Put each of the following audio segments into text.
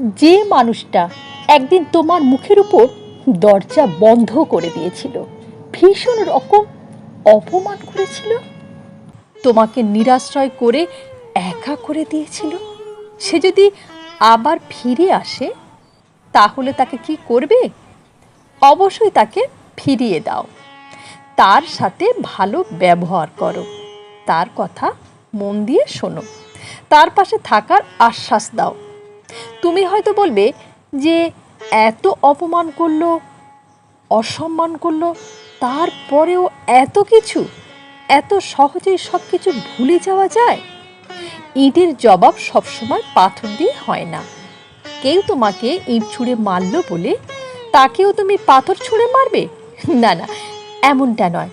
যে মানুষটা একদিন তোমার মুখের উপর দরজা বন্ধ করে দিয়েছিল। ভীষণ রকম অপমান করেছিল। তোমাকে নিরাশ্রয় করে একা করে দিয়েছিল। সে যদি আবার ফিরে আসে, তাহলে তাকে কি করবে? অবশ্যই তাকে ফিরিয়ে দাও। তার সাথে ভালো ব্যবহার করো। তার কথা মন দিয়ে শোনো। তার পাশে থাকার আশ্বাস দাও। তুমি হয়তো বলবে যে এত অপমান করল, অসম্মান করল, তারপরেও এত কিছু, এত সহজেই সব কিছু ভুলে যাওয়া যায়? ইটের জবাব সবসময় পাথর দিয়ে হয় না। কেউ তোমাকে ইট ছুঁড়ে মারলো বলে তাকেও তুমি পাথর ছুঁড়ে মারবে? না না, এমনটা নয়।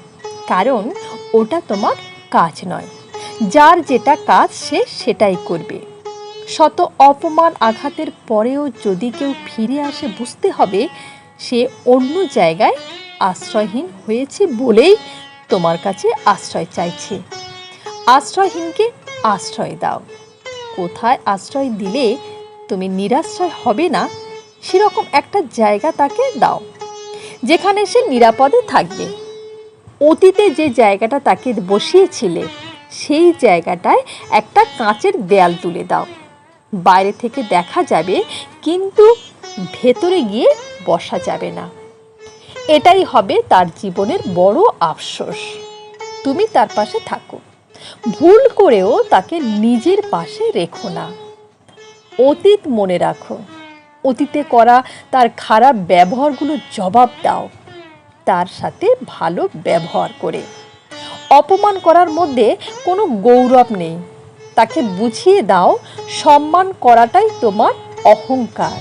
কারণ ওটা তোমার কাজ নয়। যার যেটা কাজ সে সেটাই করবে। শত অপমান আঘাতের পরেও যদি কেউ ফিরে আসে বুঝতে হবে সে অন্য জায়গায় আশ্রয়হীন হয়েছে বলেই তোমার কাছে আশ্রয় চাইছে। আশ্রয়হীনকে আশ্রয় দাও। কোথায় আশ্রয় দিলে তুমি নিরাশ্রয় হবে না, সেরকম একটা জায়গা তাকে দাও, যেখানে সে নিরাপদে থাকবে। অতীতে যে জায়গাটা তাকে বসিয়েছিলে, সেই জায়গাটায় একটা কাঁচের দেয়াল তুলে দাও। বাইরে থেকে দেখা যাবে, কিন্তু ভেতরে গিয়ে বসা যাবে না। এটাই হবে তার জীবনের বড় আফসোস। তুমি তার পাশে থাকো। ভুল করেও তাকে নিজের পাশে রেখো না। অতীত মনে রাখো। অতীতে করা তার খারাপ ব্যবহারগুলো জবাব দাও। তার সাথে ভালো ব্যবহার করে। অপমান করার মধ্যে কোনো গৌরব নেই। তাকে বুঝিয়ে দাও, সম্মান করাটাই তোমার অহংকার।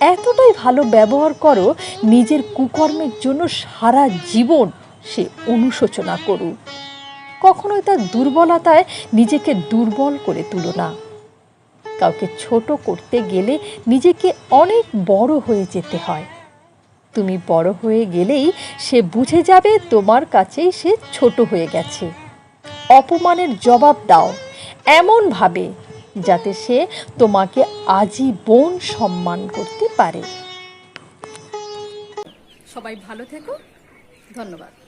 এতটাই ভালো ব্যবহার করো, নিজের কুকর্মের জন্য সারা জীবন সে অনুশোচনা করুক। কখনোই তার দুর্বলতায় নিজেকে দুর্বল করে তুলো না। কাউকে ছোট করতে গেলে নিজেকে অনেক বড় হয়ে যেতে হয়। তুমি বড় হয়ে গেলেই সে বুঝে যাবে তোমার কাছেই সে ছোট হয়ে গেছে। অপমানের জবাব দাও। এমনভাবে যাতে সে তোমাকে আজীবন সম্মান করতে পারে। সবাই ভালো থেকো। ধন্যবাদ।